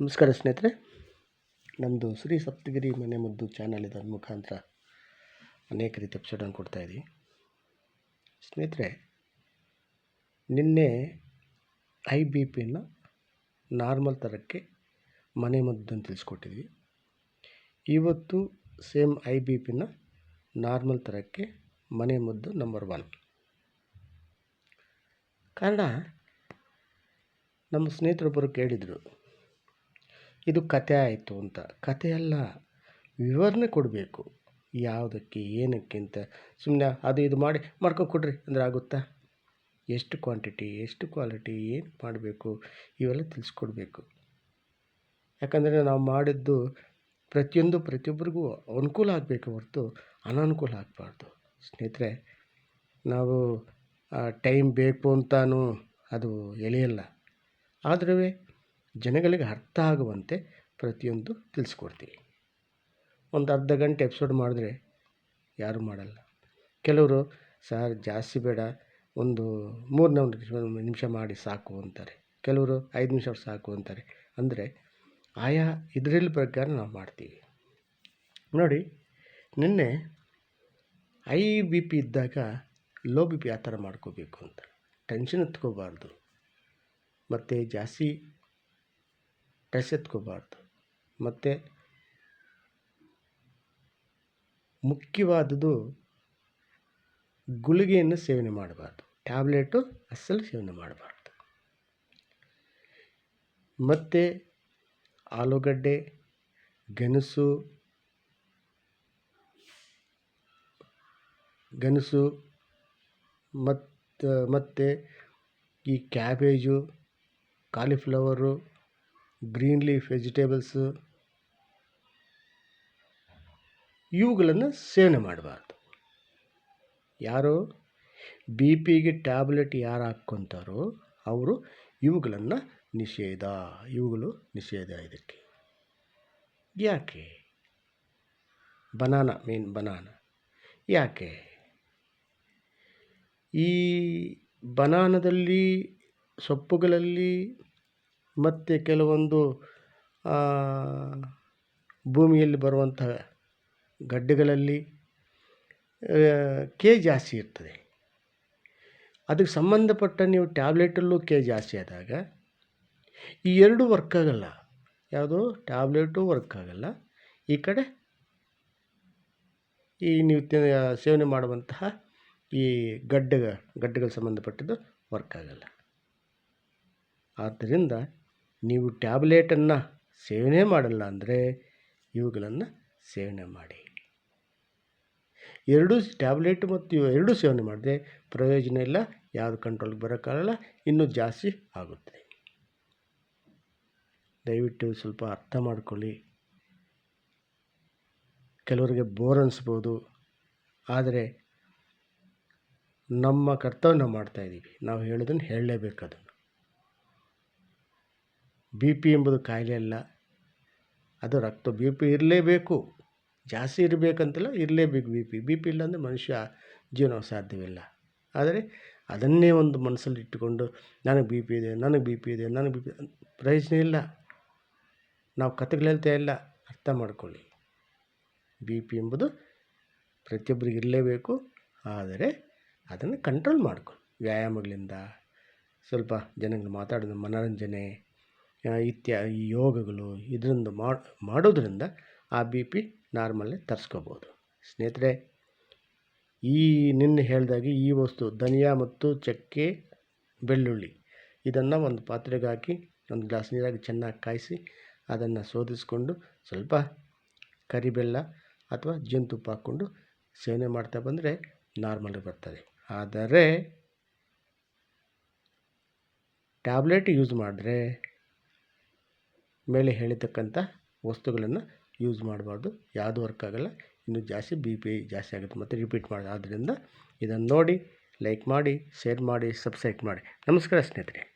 ನಮಸ್ಕಾರ ಸ್ನೇಹಿತರೆ ನಮ್ಮದು ಶ್ರೀ ಸಪ್ತಗಿರಿ ಮನೆ ಮದ್ದು ಚಾನಲ್ ಇದರ ಮುಖಾಂತರ ಅನೇಕ ರೀತಿ ಎಪಿಸೋಡನ್ನು ಕೊಡ್ತಾಯಿದ್ದೀವಿ ಸ್ನೇಹಿತರೆ, ನಿನ್ನೆ ಐ ಬಿ ಪಿನ ನಾರ್ಮಲ್ ಥರಕ್ಕೆ ಮನೆ ತಿಳಿಸ್ಕೊಟ್ಟಿದ್ವಿ. ಇವತ್ತು ಸೇಮ್ ಐ ಬಿ ಪಿನ ನಾರ್ಮಲ್ ಥರಕ್ಕೆ ಮನೆ ಮದ್ದು ನಂಬರ್ ಒನ್ ಕಾರಣ, ನಮ್ಮ ಸ್ನೇಹಿತರೊಬ್ಬರು ಕೇಳಿದರು ಇದು ಕತೆ ಆಯಿತು ಅಂತ. ಕತೆ ಅಲ್ಲ ವಿವರಣೆ ಕೊಡಬೇಕು. ಯಾವುದಕ್ಕೆ, ಏನಕ್ಕೆ ಅಂತ. ಸುಮ್ಮನೆ ಅದು ಇದು ಮಾಡಿ ಮಾಡ್ಕೊಂಡು ಕೊಡ್ರಿ ಅಂದರೆ ಆಗುತ್ತಾ? ಎಷ್ಟು ಕ್ವಾಂಟಿಟಿ ಎಷ್ಟು ಕ್ವಾಲಿಟಿ ಏನು ಮಾಡಬೇಕು, ಇವೆಲ್ಲ ತಿಳಿಸ್ಕೊಡ್ಬೇಕು. ಯಾಕಂದರೆ ನಾವು ಮಾಡಿದ್ದು ಪ್ರತಿಯೊಂದು ಪ್ರತಿಯೊಬ್ಬರಿಗೂ ಅನುಕೂಲ ಆಗಬೇಕು ಹೊರತು ಅನಾನುಕೂಲ ಆಗಬಾರ್ದು. ಸ್ನೇಹಿತರೆ, ನಾವು ಟೈಮ್ ಬೇಕು ಅಂತಾನು ಅದು ಎಳೆಯಲ್ಲ. ಆದ್ರೂ ಜನಗಳಿಗೆ ಅರ್ಥ ಆಗುವಂತೆ ಪ್ರತಿಯೊಂದು ತಿಳಿಸ್ಕೊಡ್ತೀವಿ. ಒಂದು ಅರ್ಧ ಗಂಟೆ ಎಪಿಸೋಡ್ ಮಾಡಿದ್ರೆ ಯಾರೂ ಮಾಡಲ್ಲ. ಕೆಲವರು, ಸರ್, ಜಾಸ್ತಿ ಬೇಡ, ಒಂದು ಮೂರು ನಿಮಿಷ ಮಾಡಿ ಸಾಕು ಅಂತಾರೆ. ಕೆಲವರು, ಐದು ನಿಮಿಷ ಸಾಕು ಅಂತಾರೆ. ಅಂದರೆ ಆಯಾ ಇದರಲ್ಲಿ ಪ್ರಕಾರ ನಾವು ಮಾಡ್ತೀವಿ. ನೋಡಿ, ನಿನ್ನೆ ಐ ಬಿ ಪಿ ಇದ್ದಾಗ ಲೋ ಬಿ ಪಿ ಆ ಥರ ಮಾಡ್ಕೋಬೇಕು ಅಂತ. ಟೆನ್ಷನ್ ಎತ್ಕೋಬಾರ್ದು. ಮತ್ತು ಜಾಸ್ತಿ ಸ್ಟ್ರೆಸ್ ಎತ್ಕೋಬಾರ್ದು ಮತ್ತು ಮುಖ್ಯವಾದದ್ದು ಗುಳಿಗೆಯನ್ನು ಸೇವನೆ ಮಾಡಬಾರ್ದು. ಟ್ಯಾಬ್ಲೆಟು ಅಸಲು ಸೇವನೆ ಮಾಡಬಾರ್ದು. ಮತ್ತು ಆಲೂಗಡ್ಡೆ, ಗೆಣಸು ಗೆಣಸು ಮತ್ತು ಮತ್ತು ಈ cabbage, cauliflower green leaf, vegetables ಇವುಗಳನ್ನು ಸೇವನೆ ಮಾಡಬಾರ್ದು. ಯಾರು ಬಿ ಪಿಗೆ ಟ್ಯಾಬ್ಲೆಟ್ ಯಾರು ಹಾಕ್ಕೊತಾರೋ ಅವರು ಇವುಗಳನ್ನು ನಿಷೇಧ, ಇವುಗಳು ನಿಷೇಧ ಇದಕ್ಕೆ. ಯಾಕೆ? Banana, main banana. ಯಾಕೆ? ಈ ಬನಾನದಲ್ಲಿ ಸೊಪ್ಪುಗಳಲ್ಲಿ ಮತ್ತು ಕೆಲವೊಂದು ಭೂಮಿಯಲ್ಲಿ ಬರುವಂಥ ಗಡ್ಡೆಗಳಲ್ಲಿ ಕೆ ಜಾಸ್ತಿ ಇರ್ತದೆ. ಅದಕ್ಕೆ ಸಂಬಂಧಪಟ್ಟ ನೀವು ಟ್ಯಾಬ್ಲೆಟಲ್ಲೂ ಕೆ ಜಾಸ್ತಿ ಆದಾಗ, ಈ ಎರಡು ವರ್ಕ್ ಆಗೋಲ್ಲ ಯಾವುದು? ಟ್ಯಾಬ್ಲೆಟು ವರ್ಕ್ ಆಗೋಲ್ಲ ಈ ಕಡೆ, ಈ ನೀವು ಸೇವನೆ ಮಾಡುವಂತಹ ಈ ಗಡ್ಡೆಗ, ಗಡ್ಡೆಗಳು ಸಂಬಂಧಪಟ್ಟಿದ್ದು ವರ್ಕ್ ಆಗೋಲ್ಲ ಆದ್ದರಿಂದ ನೀವು ಟ್ಯಾಬ್ಲೆಟನ್ನು ಸೇವನೆ ಮಾಡಲ್ಲ ಅಂದರೆ ಇವುಗಳನ್ನು ಸೇವನೆ ಮಾಡಿ. ಎರಡೂ ಟ್ಯಾಬ್ಲೆಟ್ ಮತ್ತು ಇವು ಎರಡೂ ಸೇವನೆ ಮಾಡಿದ್ರೆ ಪ್ರಯೋಜನ ಇಲ್ಲ ಯಾವುದು ಕಂಟ್ರೋಲ್ಗೆ ಬರೋಕ್ಕಾಗಲ್ಲ, ಇನ್ನೂ ಜಾಸ್ತಿ ಆಗುತ್ತೆ. ದಯವಿಟ್ಟು ಸ್ವಲ್ಪ ಅರ್ಥ ಮಾಡ್ಕೊಳ್ಳಿ. ಕೆಲವರಿಗೆ ಬೋರ್ ಅನ್ನಿಸ್ಬೋದು ಆದರೆ ನಮ್ಮ ಕರ್ತವ್ಯ ನಾವು ಮಾಡ್ತಾಯಿದ್ದೀವಿ ನಾವು ಹೇಳೋದನ್ನು ಹೇಳಲೇಬೇಕದು ಬಿ ಪಿ ಎಂಬುದು ಕಾಯಿಲೆ ಅಲ್ಲ. ಅದು ರಕ್ತ ಬಿ ಪಿ ಇರಲೇಬೇಕು. ಜಾಸ್ತಿ ಇರಬೇಕಂತಲ್ಲ ಇರಲೇಬೇಕು ಬಿ ಪಿ. ಬಿ ಪಿ ಇಲ್ಲಾಂದರೆ ಮನುಷ್ಯ ಜೀವನ ಸಾಧ್ಯವಿಲ್ಲ. ಆದರೆ ಅದನ್ನೇ ಒಂದು ಮನಸ್ಸಲ್ಲಿ ಇಟ್ಟುಕೊಂಡು ನನಗೆ ಬಿ ಪಿ ಇದೆ, ನನಗೆ ಬಿ ಪಿ ಇದೆ, ನನಗೆ ಬಿ ಪಿ ಪ್ರಯೋಜನ ಇಲ್ಲ. ನಾವು ಕತೆಗಳು ಇಲ್ಲ. ಅರ್ಥ ಮಾಡ್ಕೊಳ್ಳಿ. ಬಿ ಪಿ ಎಂಬುದು ಪ್ರತಿಯೊಬ್ಬರಿಗೆ ಇರಲೇಬೇಕು. ಆದರೆ ಅದನ್ನು ಕಂಟ್ರೋಲ್ ಮಾಡ್ಕೊಳ್ಳಿ. ವ್ಯಾಯಾಮಗಳಿಂದ. ಸ್ವಲ್ಪ ಜನಗಳು ಮಾತಾಡೋದು ಮನೋರಂಜನೆ. ಇತ್ಯ ಯೋಗಗಳು ಇದರಿಂದ ಮಾಡೋದ್ರಿಂದ ಆ ಬಿ ಪಿ ನಾರ್ಮಲ್ಲಿ ತರಿಸ್ಕೋಬೋದು. ಸ್ನೇಹಿತರೆ, ಈ ನಿನ್ನೆ ಹೇಳಿದಾಗೆ ಈ ವಸ್ತು ಧನಿಯಾ ಮತ್ತು ಚಕ್ಕೆ, ಬೆಳ್ಳುಳ್ಳಿ ಇದನ್ನು ಒಂದು ಪಾತ್ರೆಗೆ ಹಾಕಿ ಒಂದು ಗ್ಲಾಸ್ ನೀರಾಗಿ ಚೆನ್ನಾಗಿ ಕಾಯಿಸಿ ಅದನ್ನು ಶೋಧಿಸ್ಕೊಂಡು ಸ್ವಲ್ಪ ಕರಿಬೆಲ್ಲ ಅಥವಾ ಜೇನುತುಪ್ಪ ಹಾಕ್ಕೊಂಡು ಸೇವನೆ ಮಾಡ್ತಾ ಬಂದರೆ ನಾರ್ಮಲ್ ಬರ್ತದೆ. ಆದರೆ, ಟ್ಯಾಬ್ಲೆಟ್ ಯೂಸ್ ಮಾಡಿದ್ರೆ ಮೇಲೆ ಹೇಳಿರ್ತಕ್ಕಂಥ ವಸ್ತುಗಳನ್ನು ಯೂಸ್ ಮಾಡಬಾರ್ದು. ಯಾವುದು ವರ್ಕ್ ಆಗೋಲ್ಲ, ಇನ್ನೂ ಜಾಸ್ತಿ ಬಿ ಪಿ ಜಾಸ್ತಿ ಆಗುತ್ತೆ. ಮತ್ತು ರಿಪೀಟ್ ಮಾಡಿ. ಆದ್ದರಿಂದ ಇದನ್ನು ನೋಡಿ, ಲೈಕ್ ಮಾಡಿ, ಶೇರ್ ಮಾಡಿ, ಸಬ್ಸ್ಕ್ರೈಬ್ ಮಾಡಿ. ನಮಸ್ಕಾರ ಸ್ನೇಹಿತರೆ.